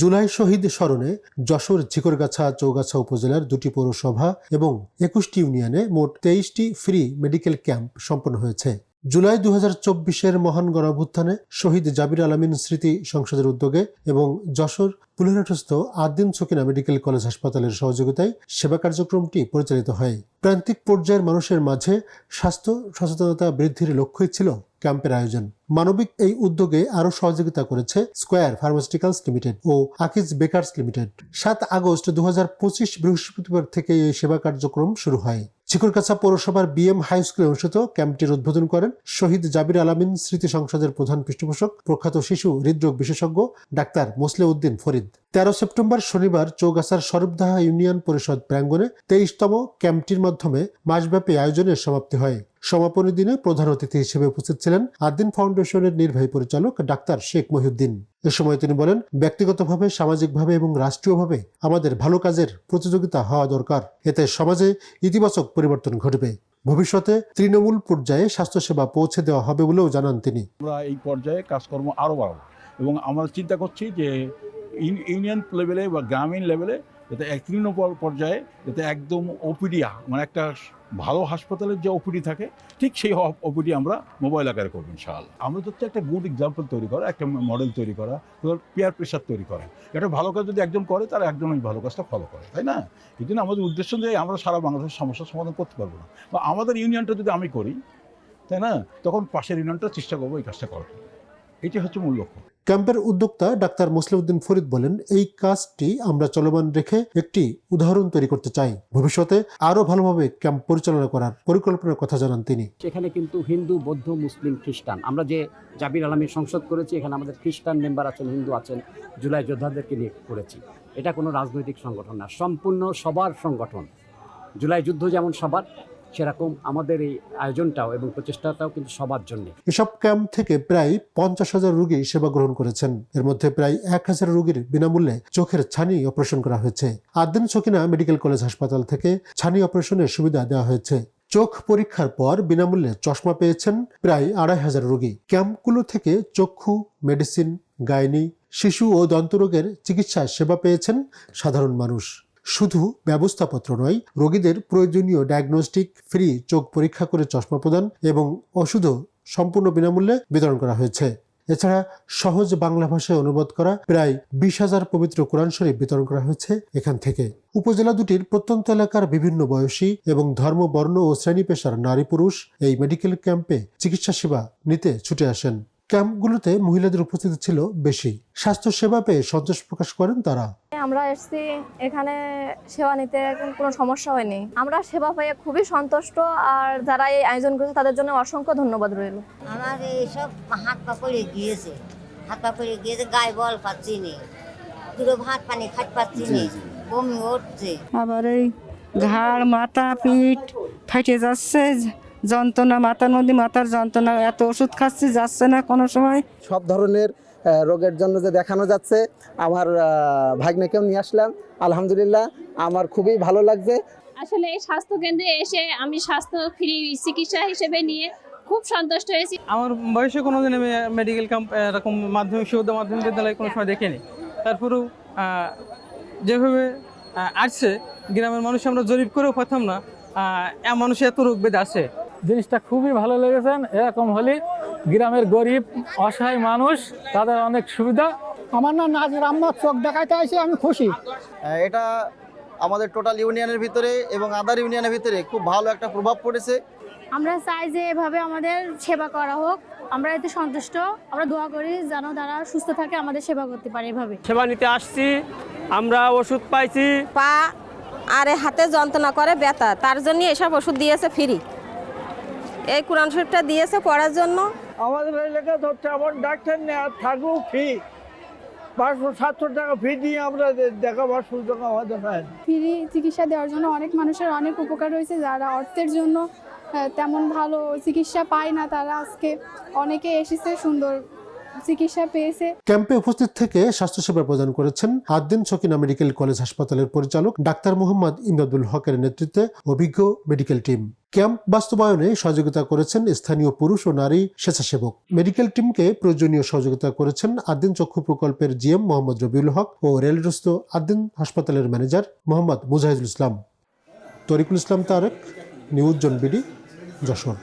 জুলাই শহীদ স্মরণে যশোর ঝিকরগাছা চৌগাছা উপজেলার দুটি পৌরসভা এবং একুশটি ইউনিয়নে মোট তেইশটি ফ্রি মেডিকেল ক্যাম্প সম্পন্ন হয়েছে। জুলাই দু হাজার চব্বিশের মহান গণঅভ্যুত্থানে শহীদ জাবির আলামিন স্মৃতি সংসদের উদ্যোগে এবং যশোর পুলিহাটস্থ আদ্দিন সকিনা মেডিকেল কলেজ হাসপাতালের সহযোগিতায় সেবা কার্যক্রমটি পরিচালিত হয়। প্রান্তিক পর্যায়ের মানুষের মাঝে স্বাস্থ্য সচেতনতা বৃদ্ধির লক্ষ্যই ছিল ক্যাম্পের আয়োজন। মানবিক এই উদ্যোগে আরও সহযোগিতা করেছে স্কোয়ার ফার্মাসিউটিক্যালস লিমিটেড ও আকিজ বেকার্স লিমিটেড। সাত আগস্ট দু হাজার পঁচিশ বৃহস্পতিবার থেকে এই সেবা কার্যক্রম শুরু হয়। চিকুরকাছা পৌরসভার বিএম হাই স্কুলে অনুষ্ঠিত ক্যাম্পটির উদ্বোধন করেন শহীদ জাবির আলামিন স্মৃতি সংসদের প্রধান পৃষ্ঠপোষক প্রখ্যাত শিশু হৃদরোগ বিশেষজ্ঞ ডাক্তার মোসলে উদ্দিন ফরিদ। তেরো সেপ্টেম্বর শনিবার চৌগাছার সরবদাহা ইউনিয়ন পরিষদ প্রাঙ্গনে তেইশতম ক্যাম্পটির মাধ্যমে মাসব্যাপী আয়োজনের সমাপ্তি হয়। সমাপনী দিনে প্রধান অতিথি হিসেবে উপস্থিত ছিলেন আদ্দিন ফাউন্ডেশনের নির্বাহী পরিচালক ডাক্তার শেখ মহিউদ্দিন। এ সময় তিনি বলেন, ব্যক্তিগতভাবে, সামাজিকভাবে এবং রাষ্ট্রীয়ভাবে আমাদের ভালো কাজের প্রতিযোগিতা হওয়া দরকার। এতে সমাজে ইতিবাচক পরিবর্তন ঘটবে। ভবিষ্যতে তৃণমূল পর্যায়ে স্বাস্থ্যসেবা পৌঁছে দেওয়া হবে বলেও জানান তিনি। আমরা এই পর্যায়ে কাজকর্ম আরও বাড়াবো এবং আমরা চিন্তা করছি যে ইউ- ইউনিয়ন লেভেলে বা গ্রামীণ লেভেলে যাতে এক তৃণমূল পর্যায়ে যাতে একদম ওপিডিয়া মানে একটা ভালো হাসপাতালের যে ওপিডি থাকে, ঠিক সেই ওপিডি আমরা মোবাইল আকারে করব ইনশাআল্লাহ। আমরা হচ্ছে একটা গুড এক্সাম্পল তৈরি করা, একটা মডেল তৈরি করা পেয়ার প্রেশার তৈরি করা। একটা ভালো কাজ যদি একজন করে, তার ওই ভালো কাজটা ফলো করে, তাই না? এই জন্য আমাদের উদ্দেশ্য যে আমরা সারা বাংলাদেশের সমস্যার সমাধান করতে পারব না। বা আমাদের ইউনিয়নটা যদি আমি করি, তাই না? তখন পাশের ইউনিয়নটা চেষ্টা করব এই কাজটা করার। এটি হচ্ছে মূল লক্ষ্য। ক্যাম্পের উদ্যোক্তা ডাক্তার মুসলিউদ্দিন ফরিদ বলেন, এই কাজটি আমরা চলমান রেখে একটি উদাহরণ তৈরি করতে চাই। ভবিষ্যতে আরও ভালোভাবে ক্যাম্প পরিচালনা করার পরিকল্পনার কথা জানান তিনি। সেখানে কিন্তু হিন্দু, বৌদ্ধ, মুসলিম, খ্রিস্টান, আমরা যে জাবির আলমীর সংসদ করেছি, এখানে আমাদের খ্রিস্টান মেম্বার আছেন, হিন্দু আছেন, জুলাই যোদ্ধাদেরকে নিয়ে করেছি। এটা কোনো রাজনৈতিক সংগঠন না, সম্পূর্ণ সবার সংগঠন। জুলাই যুদ্ধ যেমন সবার সেরকম আমাদের এই আয়োজনটাও এবং প্রচেষ্টাটাও কিন্তু সবার জন্য। এসব ক্যাম্প থেকে প্রায় পঞ্চাশ হাজার রোগী সেবা গ্রহণ করেছেন। এর মধ্যে প্রায় এক হাজার রোগীর বিনামূল্যে চোখের ছানি অপারেশন করা হয়েছে। আদ্দিন সকিনা মেডিকেল কলেজ হাসপাতাল থেকে ছানি অপারেশনের সুবিধা দেওয়া হয়েছে। চোখ পরীক্ষার পর বিনামূল্যে চশমা পেয়েছেন প্রায় আড়াই হাজার রোগী। ক্যাম্পগুলো থেকে চক্ষু, মেডিসিন, গাইনি, শিশু ও দন্তরোগের চিকিৎসা সেবা পেয়েছেন সাধারণ মানুষ। শুধু ব্যবস্থাপত্র নয়, রোগীদের প্রয়োজনীয় ডায়াগনস্টিক ফ্রি চোখ পরীক্ষা করে চশমা প্রদান এবং ওষুধও সম্পূর্ণ বিনামূল্যে বিতরণ করা হয়েছে। এছাড়া সহজ বাংলা ভাষায় অনুবাদ করা প্রায় বিশ হাজার পবিত্র কোরআন শরীফ বিতরণ করা হয়েছে এখান থেকে। উপজেলা দুটির প্রত্যন্ত এলাকার বিভিন্ন বয়সী এবং ধর্ম, বর্ণ ও শ্রেণি পেশার নারী পুরুষ এই মেডিকেল ক্যাম্পে চিকিৎসা সেবা নিতে ছুটে আসেন। ক্যাম্পগুলোতে মহিলাদের উপস্থিতি ছিল বেশি। স্বাস্থ্য সেবা পেয়ে সন্তোষ প্রকাশ করেন তারা। আমরা এসেছি এখানে সেবা নিতে এখন কোনো সমস্যা হয়নি। আমরা সেবা পেয়ে খুবই সন্তুষ্ট আর যারা এই আয়োজন করেছে তাদের জন্য অসংখ্য ধন্যবাদ রইল। আমার এইসব হাত পা পড়ে গিয়েছে। হাত পা পড়ে গিয়েছে গায়ে বল পাচ্ছি নি। দুটো ভাত পানি খাট পাচ্ছি নি। বমি উঠছে আবার এই ঘাড় মাথা পিঠ ফেটে যাচ্ছে। যন্ত্রণা মাথার মধ্যে মাথার যন্ত্রণা এত ওষুধ খাচ্ছি যাচ্ছে না কোনো সময়। সব ধরনের রোগের জন্য যে দেখানো যাচ্ছে আমার ভাগ্নেকেও নিয়ে আসলাম। আলহামদুলিল্লাহ আমার খুবই ভালো লাগছে। আসলে এই স্বাস্থ্য কেন্দ্রে এসে আমি স্বাস্থ্য ফ্রি চিকিৎসা হিসেবে নিয়ে খুব সন্তুষ্ট হয়েছি। আমার বয়সে কোনোদিন আমি মেডিকেল ক্যাম্প এরকম মাধ্যমিক শুদ্ধ মাধ্যমিক বিদ্যালয়ে কোনো সময় দেখিনি। তারপরেও যেভাবে আসছে গ্রামের মানুষ আমরা জরিপ করেও পারতাম না আহ, মানুষ এত রোগ বেদ আছে। জিনিসটা খুবই ভালো লেগেছেন এরকম হলে গ্রামের গরিব অসহায় মানুষ তাদের অনেক সুবিধা। আমার নাম নাজির আহমদ চোখ দেখাইতে আসি আমি খুশি। এটা আমাদের টোটাল ইউনিয়নের ভিতরে এবং আদার ইউনিয়নের ভিতরে খুব ভালো একটা প্রভাব পড়েছে। আমরা চাই যে এভাবে আমাদের সেবা করা হোক। আমরা এতে সন্তুষ্ট। আমরা দোয়া করি যেন তারা সুস্থ থাকে আমাদের সেবা করতে পারে এভাবে। সেবা নিতে আসছি। আমরা ওষুধ পাইছি। পা আর হাতে যন্ত্রণা করে ব্যথা। তার জন্য এসব ওষুধ দিয়েছে ফ্রি। এই কোরআন শরীফটা দিয়েছে পড়ার জন্য? আমাদের এলাকা ধরতে আমার ডাক্তার নেই আর থাকলেও ফি। পাঁচশো সাতশো টাকা ফি দিয়ে আমরা দেখাবার সুযোগ আমাদের হয় ফ্রি চিকিৎসা দেওয়ার জন্য অনেক মানুষের অনেক উপকার হয়েছে যারা অর্থের জন্য তেমন ভালো চিকিৎসা পায় না। তারা আজকে অনেকে এসেছে সুন্দর চিকিৎসা পেয়েছে। ক্যাম্পে উপস্থিত থেকে স্বাস্থ্যসেবা প্রদান করেছেন আদ্দিন সকিনা মেডিকেল কলেজ হাসপাতালের পরিচালক ডাক্তার মোহাম্মদ ইমদাদুল হকের নেতৃত্বে অভিজ্ঞ মেডিকেল টিম। ক্যাম্প বাস্তবায়নে সহযোগিতা করেছেন স্থানীয় পুরুষ ও নারী স্বেচ্ছাসেবক। মেডিকেল টিমকে প্রয়োজনীয় সহযোগিতা করেছেন আদ্দিন চক্ষু প্রকল্পের জিএম মোহাম্মদ রবিউল হক ও রেলগ্রস্ত আদ্দিন হাসপাতালের manager Mohammad Mujahidul Islam. Tarikul Islam Tarek, News Zone BD, Jessore.